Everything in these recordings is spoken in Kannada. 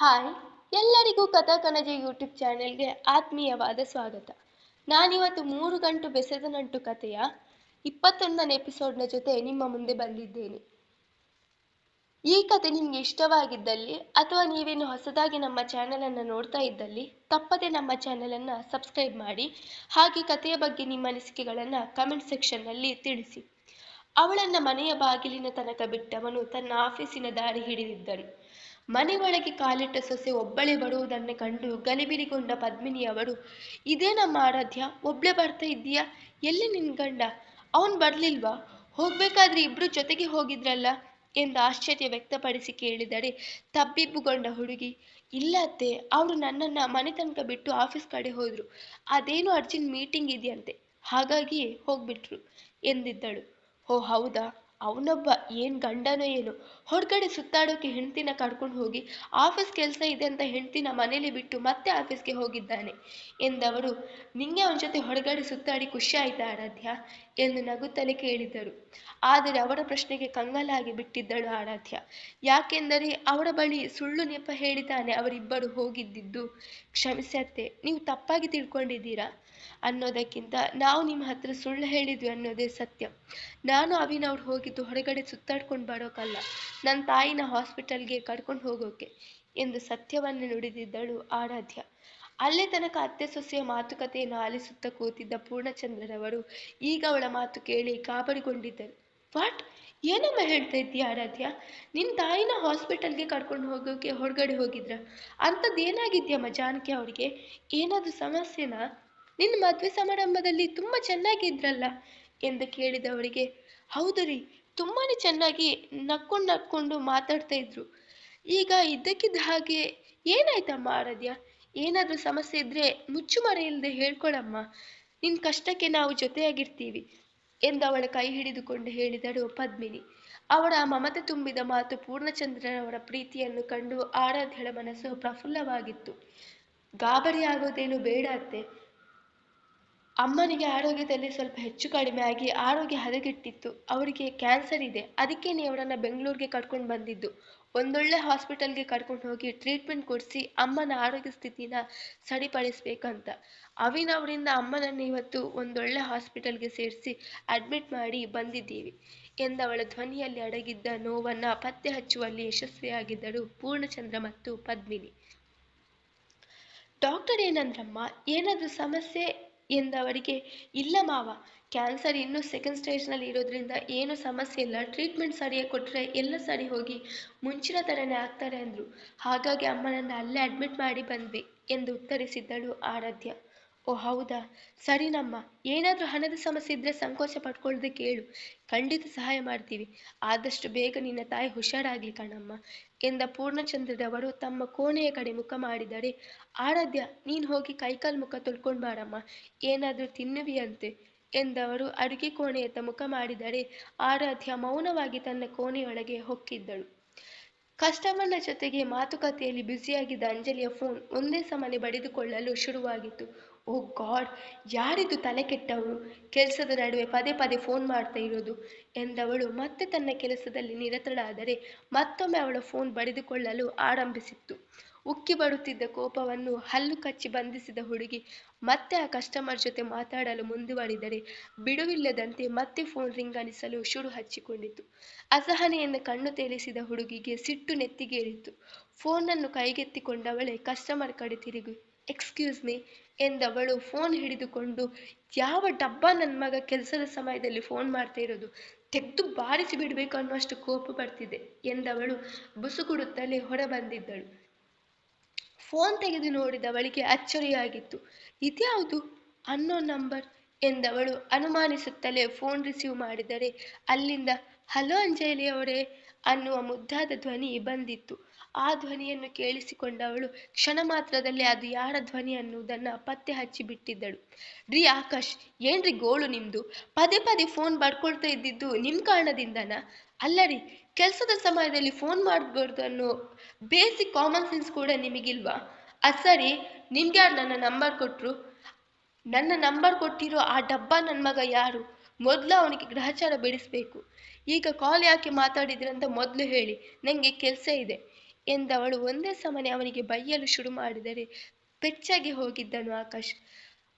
ಹಾಯ್, ಎಲ್ಲರಿಗೂ ಕಥಾ ಕನಜ ಯೂಟ್ಯೂಬ್ ಚಾನೆಲ್ಗೆ ಆತ್ಮೀಯವಾದ ಸ್ವಾಗತ. ನಾನಿವತ್ತು ಮೂರು ಗಂಟು ಬೆಸೆದ ನಂಟು ಕಥೆಯ ಇಪ್ಪತ್ತೊಂದನೇ ಎಪಿಸೋಡ್ನ ಜೊತೆ ನಿಮ್ಮ ಮುಂದೆ ಬಂದಿದ್ದೇನೆ. ಈ ಕತೆ ನಿಮಗೆ ಇಷ್ಟವಾಗಿದ್ದಲ್ಲಿ ಅಥವಾ ನೀವೇನು ಹೊಸದಾಗಿ ನಮ್ಮ ಚಾನೆಲನ್ನು ನೋಡ್ತಾ ಇದ್ದಲ್ಲಿ, ತಪ್ಪದೆ ನಮ್ಮ ಚಾನೆಲನ್ನು ಸಬ್ಸ್ಕ್ರೈಬ್ ಮಾಡಿ, ಹಾಗೆ ಕಥೆಯ ಬಗ್ಗೆ ನಿಮ್ಮ ಅನಿಸಿಕೆಗಳನ್ನು ಕಮೆಂಟ್ ಸೆಕ್ಷನ್ನಲ್ಲಿ ತಿಳಿಸಿ. ಅವಳನ್ನ ಮನೆಯ ಬಾಗಿಲಿನ ತನಕ ಬಿಟ್ಟವನು ತನ್ನ ಆಫೀಸಿನ ದಾರಿ ಹಿಡಿದಿದ್ದನು. ಮನೆಯೊಳಗೆ ಕಾಲಿಟ್ಟ ಸೊಸೆ ಒಬ್ಬಳೇ ಬರುವುದನ್ನು ಕಂಡು ಗಲಿಬಿಲಿಗೊಂಡ ಪದ್ಮಿನಿಯವರು ಇದೇ ನಮ್ಮ ಆರಾಧ್ಯ, ಒಬ್ಳೆ ಬರ್ತಾ ಇದ್ದೀಯಾ? ಎಲ್ಲಿ ನಿನ್ ಗಂಡ? ಅವನ್ ಬರ್ಲಿಲ್ವಾ? ಹೋಗ್ಬೇಕಾದ್ರೆ ಇಬ್ರು ಜೊತೆಗೆ ಹೋಗಿದ್ರಲ್ಲ? ಎಂದು ಆಶ್ಚರ್ಯ ವ್ಯಕ್ತಪಡಿಸಿ ಕೇಳಿದರೆ ತಬ್ಬಿಬ್ಬುಗೊಂಡ ಹುಡುಗಿ, ಇಲ್ಲ ಅತ್ತೆ, ಅವರು ನನ್ನನ್ನ ಮನೆ ತನಕ ಬಿಟ್ಟು ಆಫೀಸ್ ಕಡೆ ಹೋದ್ರು. ಅದೇನು ಅರ್ಜೆಂಟ್ ಮೀಟಿಂಗ್ ಇದೆಯಂತೆ. ಹಾಗಾಗಿ ಹೋಗ್ಬಿಟ್ರು, ಎಂದಿದ್ದಳು. ಓ ಹೌದಾ? ಅವನೊಬ್ಬ ಏನ್ ಗಂಡನೋ ಏನೋ. ಹೊರಗಡೆ ಸುತ್ತಾಡೋಕೆ ಹೆಂಡ್ತಿನ ಕರ್ಕೊಂಡು ಹೋಗಿ, ಆಫೀಸ್ ಕೆಲಸ ಇದೆ ಅಂತ ಹೆಂಡ್ತಿನ ಮನೇಲಿ ಬಿಟ್ಟು ಮತ್ತೆ ಆಫೀಸ್ಗೆ ಹೋಗಿದ್ದಾನೆ ಎಂದವರು, ನಿಂಗೆ ಅವನ ಜೊತೆ ಹೊರಗಡೆ ಸುತ್ತಾಡಿ ಖುಷಿ ಆಯ್ತಾ ಆರಾಧ್ಯ? ಎಂದು ನಗುತ್ತಲೇ ಕೇಳಿದರು ಆದರೆ ಅವರ ಪ್ರಶ್ನೆಗೆ ಕಂಗಲಾಗಿ ಬಿಟ್ಟಿದ್ದಳು ಆರಾಧ್ಯ. ಯಾಕೆಂದರೆ ಅವರ ಬಳಿ ಸುಳ್ಳು ನೆಪ ಹೇಳಿದ್ದಾನೆ ಅವರಿಬ್ಬರು ಹೋಗಿದ್ದಿದ್ದು. ಕ್ಷಮಿಸತ್ತೆ ನೀವು ತಪ್ಪಾಗಿ ತಿಳ್ಕೊಂಡಿದ್ದೀರಾ? ಅನ್ನೋದಕ್ಕಿಂತ ನಾವು ನಿಮ್ಮ ಹತ್ರ ಸುಳ್ಳು ಹೇಳಿದ್ವಿ ಅನ್ನೋದೇ ಸತ್ಯ. ನಾನು ಅವಿನವ್ರು ಹೋಗಿದ್ದು ಹೊರಗಡೆ ಸುತ್ತಾಡ್ಕೊಂಡು ಬರೋಕಲ್ಲ ನನ್ನ ತಾಯಿನ ಹಾಸ್ಪಿಟಲ್ಗೆ ಕರ್ಕೊಂಡು ಹೋಗೋಕೆ ಎಂದು ಸತ್ಯವನ್ನು ನುಡಿದಿದ್ದಳು ಆರಾಧ್ಯ. ಅಲ್ಲೇ ತನಕ ಅತ್ತೆ ಸೊಸೆಯ ಮಾತುಕತೆಯನ್ನು ಆಲಿಸುತ್ತಾ ಕೂತಿದ್ದ ಪೂರ್ಣಚಂದ್ರರವರು ಈಗ ಅವಳ ಮಾತು ಕೇಳಿ ಗಾಬರಿಗೊಂಡಿದ್ದರು ವಾಟ್? ಏನಮ್ಮ ಹೇಳ್ತಾ ಇದ್ದೀಯ ಆರಾಧ್ಯ? ನಿನ್ನ ತಾಯಿನ ಹಾಸ್ಪಿಟಲ್ಗೆ ಕರ್ಕೊಂಡು ಹೋಗೋಕೆ ಹೊರಗಡೆ ಹೋಗಿದ್ರ? ಅಂಥದ್ದು ಏನಾಗಿದ್ಯಮ್ಮ ಜಾನಕಿ ಅವ್ರಿಗೆ? ಏನಾದರೂ ಸಮಸ್ಯೆನಾ? ನಿನ್ನ ಮದುವೆ ಸಮಾರಂಭದಲ್ಲಿ ತುಂಬಾ ಚೆನ್ನಾಗಿದ್ರಲ್ಲ ಎಂದು ಕೇಳಿದವರಿಗೆ ಹೌದು ರೀ, ತುಂಬಾನೇ ಚೆನ್ನಾಗಿ ನಕ್ಕೊಂಡು ನಕ್ಕೊಂಡು ಮಾತಾಡ್ತಾ ಇದ್ರು. ಈಗ ಇದ್ದಕ್ಕಿದ್ದ ಹಾಗೆ ಏನಾಯ್ತಮ್ಮ ಆರಾಧ್ಯ? ಏನಾದರೂ ಸಮಸ್ಯೆ ಇದ್ರೆ ಮುಚ್ಚುಮರೆ ಇಲ್ಲದೆ ಹೇಳ್ಕೊಳಮ್ಮ. ನಿನ್ ಕಷ್ಟಕ್ಕೆ ನಾವು ಜೊತೆಯಾಗಿರ್ತೀವಿ, ಎಂದು ಅವಳ ಕೈ ಹಿಡಿದುಕೊಂಡು ಹೇಳಿದಳು ಪದ್ಮಿನಿ. ಅವರ ಆ ಮಮತೆ ತುಂಬಿದ ಮಾತು ಪೂರ್ಣಚಂದ್ರನವರ ಪ್ರೀತಿಯನ್ನು ಕಂಡು ಆರಾಧ್ಯಳ ಮನಸ್ಸು ಪ್ರಫುಲ್ಲವಾಗಿತ್ತು. ಗಾಬರಿ ಆಗೋದೇನು ಬೇಡ ಅತ್ತೆ. ಅಮ್ಮನಿಗೆ ಆರೋಗ್ಯದಲ್ಲಿ ಸ್ವಲ್ಪ ಹೆಚ್ಚು ಕಡಿಮೆ ಆಗಿ ಆರೋಗ್ಯ ಹದಗೆಟ್ಟಿತ್ತು. ಅವರಿಗೆ ಕ್ಯಾನ್ಸರ್ ಇದೆ. ಅದಕ್ಕೆ ಅವರನ್ನು ಬೆಂಗಳೂರಿಗೆ ಕರ್ಕೊಂಡು ಬಂದಿದ್ದು. ಒಂದೊಳ್ಳೆ ಹಾಸ್ಪಿಟಲ್ಗೆ ಕರ್ಕೊಂಡು ಹೋಗಿ ಟ್ರೀಟ್ಮೆಂಟ್ ಕೊಡಿಸಿ ಅಮ್ಮನ ಆರೋಗ್ಯ ಸ್ಥಿತಿನ ಸರಿಪಡಿಸ್ಬೇಕಂತ. ಅವಿನವರಿಂದ ಅಮ್ಮನನ್ನು ಇವತ್ತು ಒಂದೊಳ್ಳೆ ಹಾಸ್ಪಿಟಲ್ಗೆ ಸೇರಿಸಿ ಅಡ್ಮಿಟ್ ಮಾಡಿ ಬಂದಿದ್ದೀವಿ ಎಂದವಳ ಧ್ವನಿಯಲ್ಲಿ ಅಡಗಿದ್ದ ನೋವನ್ನ ಪತ್ತೆ ಹಚ್ಚುವಲ್ಲಿ ಯಶಸ್ವಿಯಾಗಿದ್ದರು ಪೂರ್ಣಚಂದ್ರ ಮತ್ತು ಪದ್ಮಿನಿ. ಡಾಕ್ಟರ್ ಏನಂದ್ರಮ್ಮ, ಏನಾದರೂ ಸಮಸ್ಯೆ? ಎಂದವರಿಗೆ, ಇಲ್ಲ ಮಾವ, ಕ್ಯಾನ್ಸರ್ ಇನ್ನೂ ಸೆಕೆಂಡ್ ಸ್ಟೇಜ್ನಲ್ಲಿ ಇರೋದ್ರಿಂದ ಏನು ಸಮಸ್ಯೆ ಇಲ್ಲ, ಟ್ರೀಟ್ಮೆಂಟ್ ಸರಿಯಾಗಿ ಕೊಟ್ಟರೆ ಎಲ್ಲ ಸರಿ ಹೋಗಿ ಮುಂಚಿನ ಥರನೇ ಆಗ್ತಾರೆ ಅಂದರು. ಹಾಗಾಗಿ ಅಮ್ಮನನ್ನು ಅಲ್ಲೇ ಅಡ್ಮಿಟ್ ಮಾಡಿ ಬಂದ್ವಿ ಎಂದು ಉತ್ತರಿಸಿದ್ದಳು ಆರಾಧ್ಯ. ಓ, ಹೌದಾ? ಸರಿನಮ್ಮ ಏನಾದರೂ ಹಣದ ಸಮಸ್ಯೆ ಇದ್ದರೆ ಸಂಕೋಚ ಪಡ್ಕೊಳ್ಳದೆ ಕೇಳು ಖಂಡಿತ ಸಹಾಯ ಮಾಡ್ತೀವಿ. ಆದಷ್ಟು ಬೇಗ ನಿನ್ನ ತಾಯಿ ಹುಷಾರಾಗ್ಲಿ ಕಣಮ್ಮ. ಎಂದ ಪೂರ್ಣಚಂದ್ರದವರು ತಮ್ಮ ಕೋಣೆಯ ಕಡೆ ಮುಖ ಮಾಡಿದರೆ, ಆರಾಧ್ಯ, ನೀನು ಹೋಗಿ ಕೈಕಾಲ್ ಮುಖ ತೊಳ್ಕೊಂಡು ಬಾರಮ್ಮ ಏನಾದರೂ ತಿನ್ನುವಿಯಂತೆ ಎಂದವರು ಅಡುಗೆ ಕೋಣೆಯತ್ತ ಮುಖ ಮಾಡಿದರೆ, ಆರಾಧ್ಯ ಮೌನವಾಗಿ ತನ್ನ ಕೋಣೆಯೊಳಗೆ ಹೊಕ್ಕಿದ್ದಳು. ಕಸ್ಟಮರ್ನ ಜೊತೆಗೆ ಮಾತುಕತೆಯಲ್ಲಿ ಬ್ಯುಸಿಯಾಗಿದ್ದ ಅಂಜಲಿಯ ಫೋನ್ ಒಂದೇ ಸಮನೆ ಬಡಿದುಕೊಳ್ಳಲು ಶುರುವಾಗಿತ್ತು. ಓ ಗಾಡ್, ಯಾರಿದು ತಲೆ ಕೆಟ್ಟವಳು? ಕೆಲಸದ ನಡುವೆ ಪದೇ ಪದೇ ಫೋನ್ ಮಾಡ್ತಾ ಇರೋದು ಎಂದವಳು. ಮತ್ತೆ ತನ್ನ ಕೆಲಸದಲ್ಲಿ ನಿರತಳಾದರೆ ಮತ್ತೊಮ್ಮೆ ಅವಳ ಫೋನ್ ಬಡಿದುಕೊಳ್ಳಲು ಆರಂಭಿಸಿತ್ತು. ಉಕ್ಕಿ ಬರುತ್ತಿದ್ದ ಕೋಪವನ್ನು ಹಲ್ಲು ಕಚ್ಚಿ ಬಂಧಿಸಿದ ಹುಡುಗಿ ಮತ್ತೆ ಆ ಕಸ್ಟಮರ್ ಜೊತೆ ಮಾತಾಡಲು ಮುಂದುವರಿದರೆ ಬಿಡುವಿಲ್ಲದಂತೆ ಮತ್ತೆ ಫೋನ್ ರಿಂಗಣಿಸಲು ಶುರು ಹಚ್ಚಿಕೊಂಡಿತು. ಅಸಹನೆಯನ್ನು ಕಣ್ಣು ತೇಲಿಸಿದ ಹುಡುಗಿಗೆ ಸಿಟ್ಟು ನೆತ್ತಿಗೇರಿತು. ಫೋನನ್ನು ಕೈಗೆತ್ತಿಕೊಂಡವಳೆ ಕಸ್ಟಮರ್ ಕಡೆ ತಿರುಗಿ. ಎಕ್ಸ್ಕ್ಯೂಸ್ ಮೀ ಎಂದವಳು ಫೋನ್ ಹಿಡಿದುಕೊಂಡು, ಯಾವ ಡಬ್ಬ ನನ್ನ ಮಗ ಕೆಲಸದ ಸಮಯದಲ್ಲಿ ಫೋನ್ ಮಾಡ್ತಾ ಇರೋದು? ತೆಗೆದು ಬಾರಿಸಿ ಬಿಡಬೇಕು ಅನ್ನುವಷ್ಟು ಕೋಪ ಬರ್ತಿದೆ, ಎಂದವಳು ಬುಸುಗುಡುತ್ತಲೇ ಹೊರಬಂದಿದ್ದಳು. ಫೋನ್ ತೆಗೆದು ನೋಡಿದವಳಿಗೆ ಅಚ್ಚರಿಯಾಗಿತ್ತು. ಇದ್ಯಾವುದು? ಅನ್ನೋ ನಂಬರ್ ಎಂದವಳು ಅನುಮಾನಿಸುತ್ತಲೇ ಫೋನ್ ರಿಸೀವ್ ಮಾಡಿದರೆ, ಅಲ್ಲಿಂದ, ಹಲೋ ಅಂಜಲಿ ಅವರೇ, ಅನ್ನುವ ಮುದ್ದಾದ ಧ್ವನಿ ಬಂದಿತ್ತು. ಆ ಧ್ವನಿಯನ್ನು ಕೇಳಿಸಿಕೊಂಡವಳು. ಕ್ಷಣ ಮಾತ್ರದಲ್ಲಿ ಅದು ಯಾರ ಧ್ವನಿ ಅನ್ನುವುದನ್ನು ಪತ್ತೆ ಹಚ್ಚಿ ಬಿಟ್ಟಿದ್ದಳು. ರೀ ಆಕಾಶ್, ಏನ್ರಿ ಗೋಳು ನಿಮ್ದು? ಪದೇ ಪದೇ ಫೋನ್ ಬಡ್ಕೊಳ್ತಾ ಇದ್ದಿದ್ದು ನಿಮ್ ಕಾರಣದಿಂದನಾ? ಅಲ್ಲ ರೀ, ಕೆಲಸದ ಸಮಯದಲ್ಲಿ ಫೋನ್ ಮಾಡಬಾರ್ದು ಅನ್ನೋ ಬೇಸಿಕ್ ಕಾಮನ್ ಸೆನ್ಸ್ ಕೂಡ ನಿಮಗಿಲ್ವಾ? ಅದು ಸರಿ ನಿಮ್ಗೆ ಯಾರು ನನ್ನ ನಂಬರ್ ಕೊಟ್ಟರು ನನ್ನ ನಂಬರ್ ಕೊಟ್ಟಿರೋ ಆ ಡಬ್ಬ ನನ್ನ ಮಗ ಯಾರು? ಮೊದಲು ಅವನಿಗೆ ಗ್ರಹಚಾರ ಬಿಡಿಸ್ಬೇಕು. ಈಗ ಕಾಲ್ ಯಾಕೆ ಮಾತಾಡಿದ್ರಂತ ಮೊದಲು ಹೇಳಿ ನನಗೆ ಕೆಲಸ ಇದೆ. ಎಂದವಳು ಒಂದೇ ಸಮನೆ ಅವನಿಗೆ ಬೈಯಲು ಶುರು ಮಾಡಿದರೆ ಪೆಚ್ಚಾಗಿ ಹೋಗಿದ್ದನು ಆಕಾಶ್.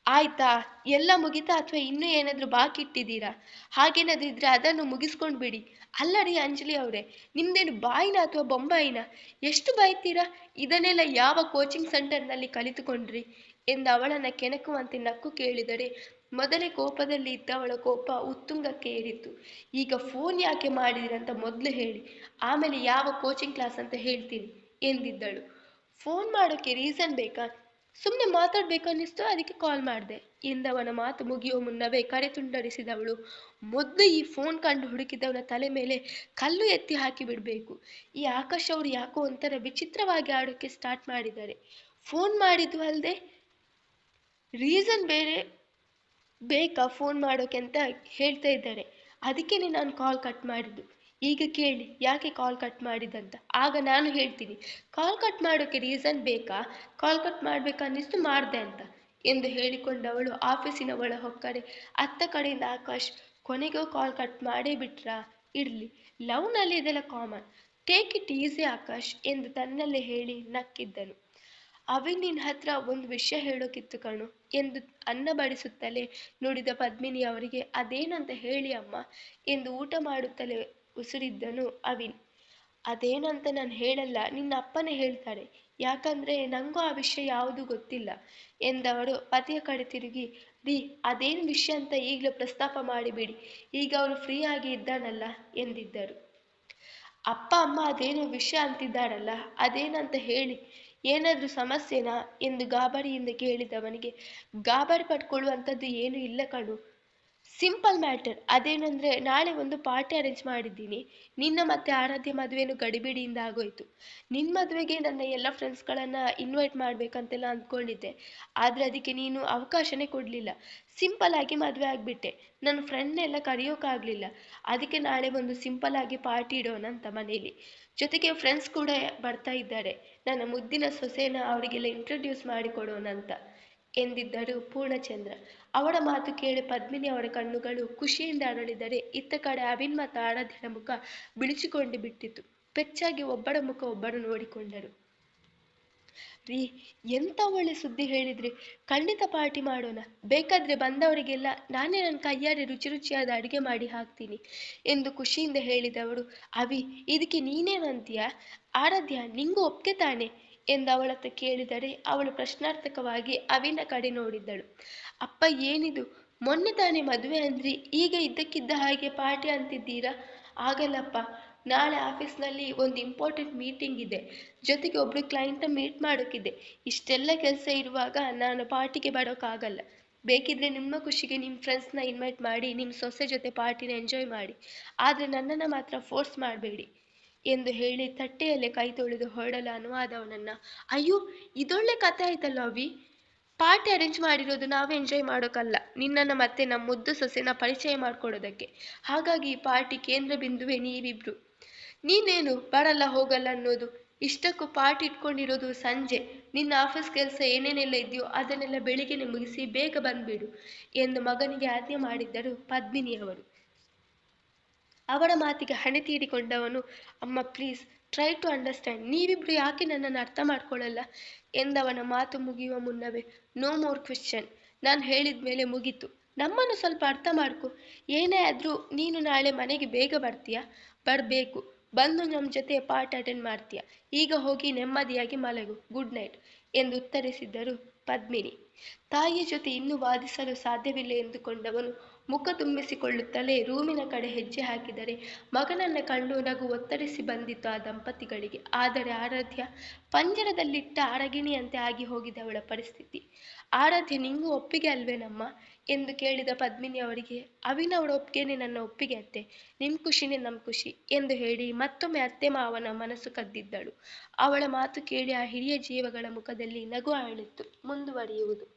ಆಯ್ತಾ, ಎಲ್ಲ ಮುಗಿತಾ ಅಥವಾ ಇನ್ನೂ ಏನಾದರೂ ಬಾಕಿ ಇಟ್ಟಿದ್ದೀರಾ? ಹಾಗೇನಾದ್ರೂ ಇದ್ರೆ ಅದನ್ನು ಮುಗಿಸ್ಕೊಂಡು ಬಿಡಿ. ಅಲ್ಲರಿ ಅಂಜಲಿ ಅವರೇ, ನಿಮ್ದೇನು ಬಾಯಿನ ಅಥವಾ ಬೊಂಬಾಯಿನ? ಎಷ್ಟು ಬೈತೀರಾ? ಇದನ್ನೆಲ್ಲ ಯಾವ ಕೋಚಿಂಗ್ ಸೆಂಟರ್ನಲ್ಲಿ ಕಲಿತುಕೊಂಡ್ರಿ? ಎಂದು ಅವಳನ್ನ ಕೆಣಕುವಂತೆ ನಕ್ಕು ಕೇಳಿದರೆ ಮೊದಲೇ ಕೋಪದಲ್ಲಿ ಇದ್ದವಳ ಕೋಪ ಉತ್ತುಂಗಕ್ಕೆ ಏರಿತ್ತು. ಈಗ ಫೋನ್ ಯಾಕೆ ಮಾಡಿದ್ರಂತ ಮೊದಲು ಹೇಳಿ. ಆಮೇಲೆ ಯಾವ ಕೋಚಿಂಗ್ ಕ್ಲಾಸ್ ಅಂತ ಹೇಳ್ತೀನಿ ಎಂದಿದ್ದಳು. ಫೋನ್ ಮಾಡೋಕ್ಕೆ ರೀಸನ್ ಬೇಕಾ? ಸುಮ್ಮನೆ ಮಾತಾಡ್ಬೇಕನ್ನಿಸ್ತು ಅದಕ್ಕೆ ಕಾಲ್ ಮಾಡಿದೆ ಎಂದವನ ಮಾತು ಮುಗಿಯುವ ಮುನ್ನವೇ ಕರೆ ತುಂಡರಿಸಿದವಳು. ಮೊದಲು ಈ ಫೋನ್ ಕಂಡು ಹುಡುಕಿದವನ ತಲೆ ಮೇಲೆ ಕಲ್ಲು ಎತ್ತಿ ಹಾಕಿ ಬಿಡಬೇಕು. ಈ ಆಕಾಶ್ ಅವರು ಯಾಕೋ ಒಂಥರ ವಿಚಿತ್ರವಾಗಿ ಆಡೋಕ್ಕೆ ಸ್ಟಾರ್ಟ್ ಮಾಡಿದ್ದಾರೆ. ಫೋನ್ ಮಾಡಿದ್ದು ಅಲ್ಲದೆ ರೀಸನ್ ಬೇರೆ ಬೇಕಾ ಫೋನ್ ಮಾಡೋಕೆ ಅಂತ ಹೇಳ್ತಾ ಇದ್ದಾರೆ. ಅದಕ್ಕೇನೆ ನಾನು ಕಾಲ್ ಕಟ್ ಮಾಡಿದ್ದು. ಈಗ ಕೇಳಿ, ಯಾಕೆ ಕಾಲ್ ಕಟ್ ಮಾಡಿದಂತ? ಆಗ ನಾನು ಹೇಳ್ತೀನಿ. ಕಾಲ್ ಕಟ್ ಮಾಡೋಕೆ ರೀಸನ್ ಬೇಕಾ? ಕಾಲ್ ಕಟ್ ಮಾಡಬೇಕನ್ನಿಸ್ತು ಮಾಡಿದೆ ಅಂತ ಎಂದು ಹೇಳಿಕೊಂಡವಳು ಆಫೀಸಿನ ಒಳ ಹೊಕ್ಕರೆ. ಅತ್ತ ಕಡೆಯಿಂದ ಆಕಾಶ್, ಕೊನೆಗೂ ಕಾಲ್ ಕಟ್ ಮಾಡೇ ಬಿಟ್ರಾ? ಇರಲಿ ಲವ್ನಲ್ಲಿ ಇದೆಲ್ಲ common take it easy Akash ಎಂದು ತನ್ನಲ್ಲೇ ಹೇಳಿ ನಕ್ಕಿದ್ದನು. ಅವಿನ್ ನಿನ್ನ ಹತ್ರ ಒಂದು ವಿಷಯ ಹೇಳೋಕಿತ್ತು ಕಣು, ಎಂದು ಅನ್ನ ಬಡಿಸುತ್ತಲೇ ನುಡಿದ ಪದ್ಮಿನಿ ಅವರಿಗೆ, ಅದೇನಂತ ಹೇಳಿ ಅಮ್ಮ, ಎಂದು ಊಟ ಮಾಡುತ್ತಲೇ ಉಸಿರಿದ್ದನು ಅವಿನ್. ಅದೇನಂತ ನಾನು ಹೇಳಲ್ಲ, ನಿನ್ನ ಅಪ್ಪನೇ ಹೇಳ್ತಾರೆ, ಯಾಕಂದ್ರೆ ನಂಗೂ ಆ ವಿಷಯ ಯಾವುದು ಗೊತ್ತಿಲ್ಲ ಎಂದವರು ಪತಿಯ ಕಡೆ ತಿರುಗಿ. ರೀ, ಅದೇನು ವಿಷಯ ಅಂತ ಈಗಲೂ ಪ್ರಸ್ತಾಪ ಮಾಡಿಬಿಡಿ, ಈಗ ಅವನು ಫ್ರೀ ಆಗಿ ಇದ್ದಾನಲ್ಲ, ಎಂದಿದ್ದರು. ಅಪ್ಪ, ಅಮ್ಮ ಅದೇನೋ ವಿಷಯ ಅಂತಿದ್ದಾರಲ್ಲ, ಅದೇನಂತ ಹೇಳಿ ಏನಾದ್ರೂ ಸಮಸ್ಯೆನಾ? ಎಂದು ಗಾಬರಿಯಿಂದ ಕೇಳಿದವನಿಗೆ ಗಾಬರಿ ಪಟ್ಕೊಳ್ಳುವಂಥದ್ದು ಏನೂ ಇಲ್ಲ ಕಣು. ಸಿಂಪಲ್ ಮ್ಯಾಟರ್ ಅದೇನಂದ್ರೆ, ನಾಳೆ ಒಂದು ಪಾರ್ಟಿ ಅರೇಂಜ್ ಮಾಡಿದ್ದೀನಿ. ನಿನ್ನ ಮತ್ತೆ ಆರಾಧ್ಯ ಮದುವೆನು ಗಡಿಬಿಡಿಯಿಂದ ಆಗೋಯ್ತು. ನಿನ್ನ ಮದುವೆಗೆ ನನ್ನ ಎಲ್ಲ ಫ್ರೆಂಡ್ಸ್ಗಳನ್ನ ಇನ್ವೈಟ್ ಮಾಡ್ಬೇಕಂತೆಲ್ಲ ಅಂದ್ಕೊಂಡಿದ್ದೆ. ಆದ್ರೆ ಅದಕ್ಕೆ ನೀನು ಅವಕಾಶನೇ ಕೊಡಲಿಲ್ಲ. ಸಿಂಪಲ್ ಆಗಿ ಮದುವೆ ಆಗ್ಬಿಟ್ಟೆ. ನನ್ನ ಫ್ರೆಂಡ್ನೆಲ್ಲ ಕರೆಯೋಕ್ಕಾಗಲಿಲ್ಲ ಅದಕ್ಕೆ ನಾಳೆ ಒಂದು ಸಿಂಪಲ್ ಆಗಿ ಪಾರ್ಟಿ ಇಡೋಣ ಅಂತ ಮನೇಲಿ. ಜೊತೆಗೆ ಫ್ರೆಂಡ್ಸ್ ಕೂಡ ಬರ್ತಾ ಇದ್ದಾರೆ. ನನ್ನ ಮುದ್ದಿನ ಸೊಸೆನ ಅವರಿಗೆಲ್ಲ ಇಂಟ್ರೊಡ್ಯೂಸ್ ಮಾಡಿಕೊಡೋಣ ಅಂತ. ಎಂದಿದ್ದರು ಪೂರ್ಣಚಂದ್ರ. ಅವಳ ಮಾತು ಕೇಳಿ ಪದ್ಮಿನಿ ಅವರ ಕಣ್ಣುಗಳು ಖುಷಿಯಿಂದ ಅರಳಿದರೆ ಇತ್ತ ಕಡೆ ಅವಿನ್ ಮತ್ತು ಆರಾಧ್ಯನ ಮುಖ ಬಿಳಿಚಿಕೊಂಡು ಬಿಟ್ಟಿತು. ಪೆಚ್ಚಾಗಿ ಒಬ್ಬರ ಮುಖ ಒಬ್ಬರು ನೋಡಿಕೊಂಡರು. ರೀ, ಎಂತ ಒಳ್ಳೆ ಸುದ್ದಿ ಹೇಳಿದ್ರಿ? ಖಂಡಿತ ಪಾರ್ಟಿ ಮಾಡೋಣ. ಬೇಕಾದ್ರೆ ಬಂದವರಿಗೆಲ್ಲ ನಾನೇ ನನ್ನ ಕೈಯಾರೆ ರುಚಿ ರುಚಿಯಾದ ಅಡುಗೆ ಮಾಡಿ ಹಾಕ್ತೀನಿ ಎಂದು ಖುಷಿಯಿಂದ ಹೇಳಿದವಳು. ಅವಿ, ಇದಕ್ಕೆ ನೀನೇನಂತೀಯ? ಆರಾಧ್ಯ, ನಿಂಗೂ ಒಪ್ಗೆ ತಾನೆ? ಎಂದು ಅವಳತ್ತ ಕೇಳಿದರೆ ಅವಳು ಪ್ರಶ್ನಾರ್ಥಕವಾಗಿ ಅವಿನ ಕಡೆ ನೋಡಿದ್ದಳು. ಅಪ್ಪ ಏನಿದು? ಮೊನ್ನೆ ತಾನೇ ಮದುವೆ ಅಂದ್ರಿ, ಈಗ ಇದ್ದಕ್ಕಿದ್ದ ಹಾಗೆ ಪಾರ್ಟಿ ಅಂತಿದ್ದೀರಾ? ಆಗಲ್ಲಪ್ಪ, ನಾಳೆ ಆಫೀಸ್ನಲ್ಲಿ ಒಂದು ಇಂಪಾರ್ಟೆಂಟ್ ಮೀಟಿಂಗ್ ಇದೆ. ಜೊತೆಗೆ ಒಬ್ರು ಕ್ಲೈಂಟ್ನ ಮೀಟ್ ಮಾಡೋಕ್ಕಿದೆ ಇಷ್ಟೆಲ್ಲ ಕೆಲಸ ಇರುವಾಗ ನಾನು ಪಾರ್ಟಿಗೆ ಬರೋಕ್ಕಾಗಲ್ಲ ಬೇಕಿದ್ರೆ ನಿಮ್ಮ ಖುಷಿಗೆ ನಿಮ್ಮ ಫ್ರೆಂಡ್ಸ್ನ ಇನ್ವೈಟ್ ಮಾಡಿ, ನಿಮ್ಮ ಸೊಸೆ ಜೊತೆ ಪಾರ್ಟಿನ ಎಂಜಾಯ್ ಮಾಡಿ. ಆದರೆ ನನ್ನನ್ನು ಮಾತ್ರ ಫೋರ್ಸ್ ಮಾಡಬೇಡಿ. ಎಂದು ಹೇಳಿ ತಟ್ಟೆಯಲ್ಲೇ ಕೈ ತೊಳೆದು ಹೊರಡಲು ಅನುವಾದವನನ್ನ. ಅಯ್ಯೋ, ಇದೊಳ್ಳೆ ಕಥೆ ಆಯ್ತಲ್ಲ ಅವಿ ಪಾರ್ಟಿ ಅರೇಂಜ್ ಮಾಡಿರೋದು ನಾವು ಎಂಜಾಯ್ ಮಾಡೋಕ್ಕಲ್ಲ ನಿನ್ನನ್ನು ಮತ್ತೆ ನಮ್ಮ ಮುದ್ದು ಸೊಸೆನ ಪರಿಚಯ ಮಾಡ್ಕೊಡೋದಕ್ಕೆ. ಹಾಗಾಗಿ ಈ ಪಾರ್ಟಿ ಕೇಂದ್ರ ಬಿಂದುವೆ ನೀವಿಬ್ರು. ನೀನೇನು ಬರಲ್ಲ ಹೋಗಲ್ಲ ಅನ್ನೋದು? ಇಷ್ಟಕ್ಕೂ ಪಾರ್ಟಿ ಇಟ್ಕೊಂಡಿರೋದು ಸಂಜೆ. ನಿನ್ನ ಆಫೀಸ್ ಕೆಲಸ ಏನೇನೆಲ್ಲ ಇದೆಯೋ ಅದನ್ನೆಲ್ಲ ಬೆಳಿಗ್ಗೆನೆ ಮುಗಿಸಿ ಬೇಗ ಬಂದ್ಬಿಡು ಎಂದು ಮಗನಿಗೆ ಆಜ್ಞೆ ಮಾಡಿದ್ದರು ಪದ್ಮಿನಿಯವರು. ಅವರ ಮಾತಿಗೆ ಹಣೆ ತೀಡಿಕೊಂಡವನು ಅಮ್ಮ ಪ್ಲೀಸ್ ಟ್ರೈ ಟು ಅಂಡರ್ಸ್ಟ್ಯಾಂಡ್ ನೀವಿಬ್ರು ಯಾಕೆ ನನ್ನನ್ನು ಅರ್ಥ ಮಾಡ್ಕೊಳ್ಳಲ್ಲ? ಎಂದವನ ಮಾತು ಮುಗಿಯುವ ಮುನ್ನವೇ ನೋ ಮೋರ್ ಕ್ವೆಶ್ಚನ್ ನಾನು ಹೇಳಿದ ಮೇಲೆ ಮುಗೀತು. ನಮ್ಮನ್ನು ಸ್ವಲ್ಪ ಅರ್ಥ ಮಾಡ್ಕೊ. ಏನೇ ಆದರೂ ನೀನು ನಾಳೆ ಮನೆಗೆ ಬೇಗ ಬರ್ತೀಯಾ? ಬರಬೇಕು. ಬಂದು ನಮ್ಮ ಜೊತೆ ಪಾರ್ಟ್ ಅಟೆಂಡ್ ಮಾಡ್ತೀಯ? ಈಗ ಹೋಗಿ ನೆಮ್ಮದಿಯಾಗಿ ಮಲಗು. ಗುಡ್ ನೈಟ್ ಎಂದು ಉತ್ತರಿಸಿದ್ದರು ಪದ್ಮಿನಿ. ತಾಯಿಯ ಜೊತೆ ಇನ್ನೂ ವಾದಿಸಲು ಸಾಧ್ಯವಿಲ್ಲ ಎಂದುಕೊಂಡವನು ಮುಖ ತುಂಬಿಸಿಕೊಳ್ಳುತ್ತಲೇ ರೂಮಿನ ಕಡೆ ಹೆಜ್ಜೆ ಹಾಕಿದರೆ ಮಗನನ್ನ ಕಂಡು ನಗು ಒತ್ತರಿಸಿ ಬಂದಿತು ಆ ದಂಪತಿಗಳಿಗೆ. ಆದರೆ ಆರಾಧ್ಯ, ಪಂಜರದಲ್ಲಿಟ್ಟ ಅರಗಿಣಿಯಂತೆ ಆಗಿ ಹೋಗಿದವಳ ಪರಿಸ್ಥಿತಿ. ಆರಾಧ್ಯ, ನಿಂಗೂ ಒಪ್ಪಿಗೆ ಅಲ್ವೇನಮ್ಮ? ಎಂದು ಕೇಳಿದ ಪದ್ಮಿನಿ ಅವರಿಗೆ, ಅವಿನವಳ ಒಪ್ಪಿಗೆನೆ ನನ್ನ ಒಪ್ಪಿಗೆ ಅತ್ತೆ. ನಿಮ್ ಖುಷಿನೇ ನಮ್ ಖುಷಿ ಎಂದು ಹೇಳಿ ಮತ್ತೊಮ್ಮೆ ಅತ್ತೆ ಮಾವನ ಮನಸ್ಸು ಕದ್ದಿದ್ದಳು. ಅವಳ ಮಾತು ಕೇಳಿ ಆ ಹಿರಿಯ ಜೀವಗಳ ಮುಖದಲ್ಲಿ ನಗು ಅರಳಿತ್ತು ಮುಂದುವರಿಯುವುದು.